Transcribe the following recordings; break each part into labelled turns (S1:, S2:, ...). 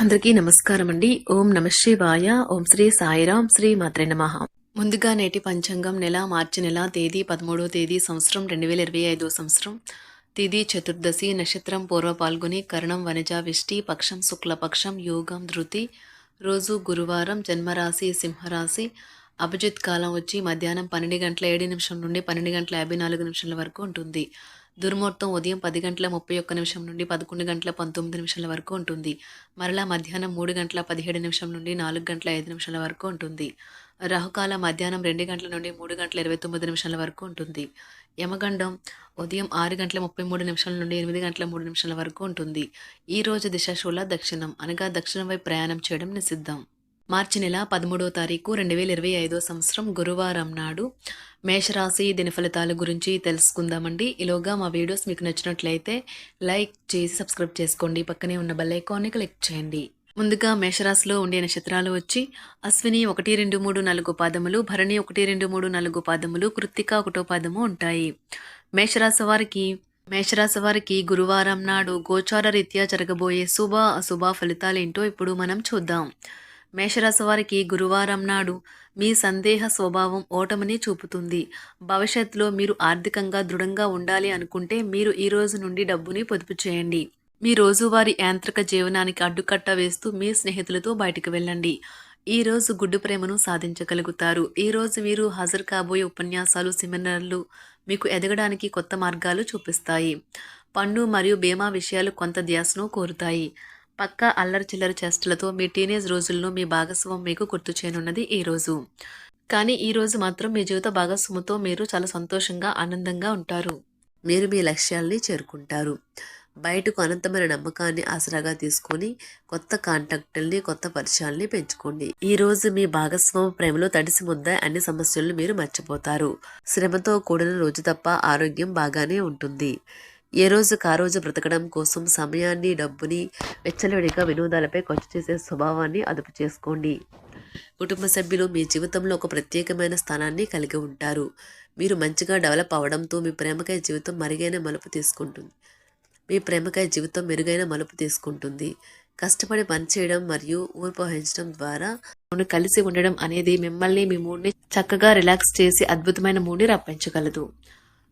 S1: అందరికీ నమస్కారం అండి ఓం నమ శివాయ. ఓం శ్రీ సాయిరాం శ్రీ మాత్రే నమ. ముందుగా నేటి పంచాంగం నెల మార్చి నెల తేదీ పదమూడో తేదీ సంవత్సరం రెండు వేల ఇరవై ఐదో సంవత్సరం. తిథి చతుర్దశి నక్షత్రం పూర్వ పాల్గొని కరణం వనజ విష్టి పక్షం శుక్లపక్షం యోగం ధృతి. రోజు గురువారం జన్మరాశి సింహరాశి. అభిజిత్ కాలం వచ్చి మధ్యాహ్నం పన్నెండు గంటల ఏడు నిమిషం నుండి పన్నెండు గంటల యాభై నాలుగు నిమిషాల వరకు ఉంటుంది. దుర్ముహూర్తం ఉదయం పది గంటల ముప్పై ఒక్క నిమిషం నుండి పదకొండు గంటల పంతొమ్మిది నిమిషాల వరకు ఉంటుంది. మరలా మధ్యాహ్నం మూడు గంటల పదిహేడు నిమిషం నుండి నాలుగు గంటల ఐదు నిమిషాల వరకు ఉంటుంది. రాహుకాల మధ్యాహ్నం రెండు గంటల నుండి మూడు గంటల ఇరవై తొమ్మిది నిమిషాల వరకు ఉంటుంది. యమగండం ఉదయం ఆరు గంటల ముప్పై మూడు నిమిషాల నుండి ఎనిమిది గంటల మూడు నిమిషాల వరకు ఉంటుంది. ఈ రోజు దిశాశూల దక్షిణం అనగా దక్షిణం వైపు ప్రయాణం చేయడం నిషిద్ధం. మార్చి నెల పదమూడో తారీఖు రెండు వేల ఇరవై ఐదో సంవత్సరం గురువారం నాడు మేషరాశి దిన ఫలితాల గురించి తెలుసుకుందామండి. ఈలోగా మా వీడియోస్ మీకు నచ్చినట్లయితే లైక్ చేసి సబ్స్క్రైబ్ చేసుకోండి. పక్కనే ఉన్న బెల్ ఐకాన్ని క్లిక్ చేయండి. ముందుగా మేషరాశిలో ఉండే నక్షత్రాలు వచ్చి అశ్విని ఒకటి రెండు మూడు నాలుగు పాదములు భరణి ఒకటి రెండు మూడు నాలుగు పాదములు కృత్తిక ఒకటో పాదము ఉంటాయి. మేషరాశి వారికి మేషరాశి వారికి గురువారం నాడు గోచార రీత్యా జరగబోయే శుభ అశుభ ఫలితాలేంటో ఇప్పుడు మనం చూద్దాం. మేషరాశి వారికి గురువారం నాడు మీ సందేహ స్వభావం ఓటమిని చూపుతుంది. భవిష్యత్తులో మీరు ఆర్థికంగా దృఢంగా ఉండాలి అనుకుంటే మీరు ఈ రోజు నుండి డబ్బుని పొదుపు చేయండి. మీ రోజువారీ యాంత్రిక జీవనానికి అడ్డుకట్ట వేస్తూ మీ స్నేహితులతో బయటకు వెళ్ళండి. ఈ రోజు గుడ్డు ప్రేమను సాధించగలుగుతారు. ఈ రోజు మీరు హాజరు కాబోయే ఉపన్యాసాలు సెమినార్లు మీకు ఎదగడానికి కొత్త మార్గాలు చూపిస్తాయి. పన్ను మరియు బీమా విషయాలు కొంత ధ్యాసను కోరుతాయి. పక్క అల్లరి చిల్లరి చేష్టలతో మీ టీనేజ్ రోజుల్లో మీ భాగస్వామి మీకు గుర్తు చేయనున్నది ఈ రోజు. కానీ ఈ రోజు మాత్రం మీ జీవిత భాగస్వామితో మీరు చాలా సంతోషంగా ఆనందంగా ఉంటారు. మీరు మీ లక్ష్యాల్ని చేరుకుంటారు. బయటకు అనంతమైన నమ్మకాన్ని ఆసరాగా తీసుకొని కొత్త కాంటాక్టుల్ని కొత్త పరిచయాల్ని పెంచుకోండి. ఈ రోజు మీ భాగస్వామి ప్రేమలో తడిసి ముద్ద అన్ని సమస్యలను మీరు మర్చిపోతారు. శ్రమతో కూడిన రోజు తప్ప ఆరోగ్యం బాగానే ఉంటుంది. ఏ రోజుకు ఆ రోజు బ్రతకడం కోసం సమయాన్ని డబ్బుని వెచ్చలవిడిగా వినోదాలపై ఖర్చు చేసే స్వభావాన్ని అదుపు చేసుకోండి. కుటుంబ సభ్యులు మీ జీవితంలో ఒక ప్రత్యేకమైన స్థానాన్ని కలిగి ఉంటారు. మీరు మంచిగా డెవలప్ అవడంతో మీ ప్రేమకై జీవితం మరుగైన మలుపు తీసుకుంటుంది. మీ ప్రేమకాయ జీవితం మెరుగైన మలుపు తీసుకుంటుంది. కష్టపడి పనిచేయడం మరియు ఊర్పు వహించడం ద్వారా మూడు కలిసి ఉండడం అనేది మిమ్మల్ని మీ మూడ్ని చక్కగా రిలాక్స్ చేసి అద్భుతమైన మూడ్ని రప్పించగలదు.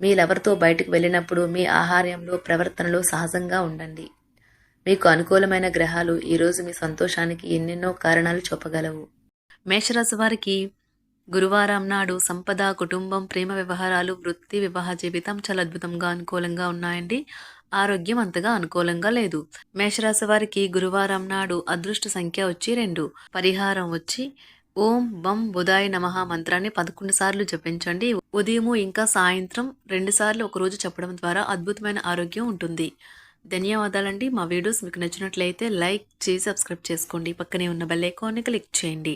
S1: మీ లవర్తో బయటకు వెళ్ళినప్పుడు మీ ఆహార్యంలో ప్రవర్తనలో సహజంగా ఉండండి. మీకు అనుకూలమైన గ్రహాలు ఈరోజు మీ సంతోషానికి ఎన్నెన్నో కారణాలు చూపగలవు. మేషరాశి వారికి గురువారం నాడు సంపద కుటుంబం ప్రేమ వ్యవహారాలు వృత్తి వివాహ జీవితం చాలా అద్భుతంగా అనుకూలంగా ఉన్నాయండి. ఆరోగ్యం అంతగా అనుకూలంగా లేదు. మేషరాశి వారికి గురువారం నాడు అదృష్ట సంఖ్య వచ్చి రెండు పరిహారం వచ్చి ఓం బం బుధాయ నమ మంత్రాన్ని పదకొండు సార్లు జపించండి. ఉదయము ఇంకా సాయంత్రం రెండు సార్లు చెప్పడం ద్వారా అద్భుతమైన ఆరోగ్యం ఉంటుంది. ధన్యవాదాలండి. మా వీడియోస్ మీకు నచ్చినట్లయితే లైక్ చేసి సబ్స్క్రైబ్ చేసుకోండి. పక్కనే ఉన్న బెల్ ఐకాన్ని క్లిక్ చేయండి.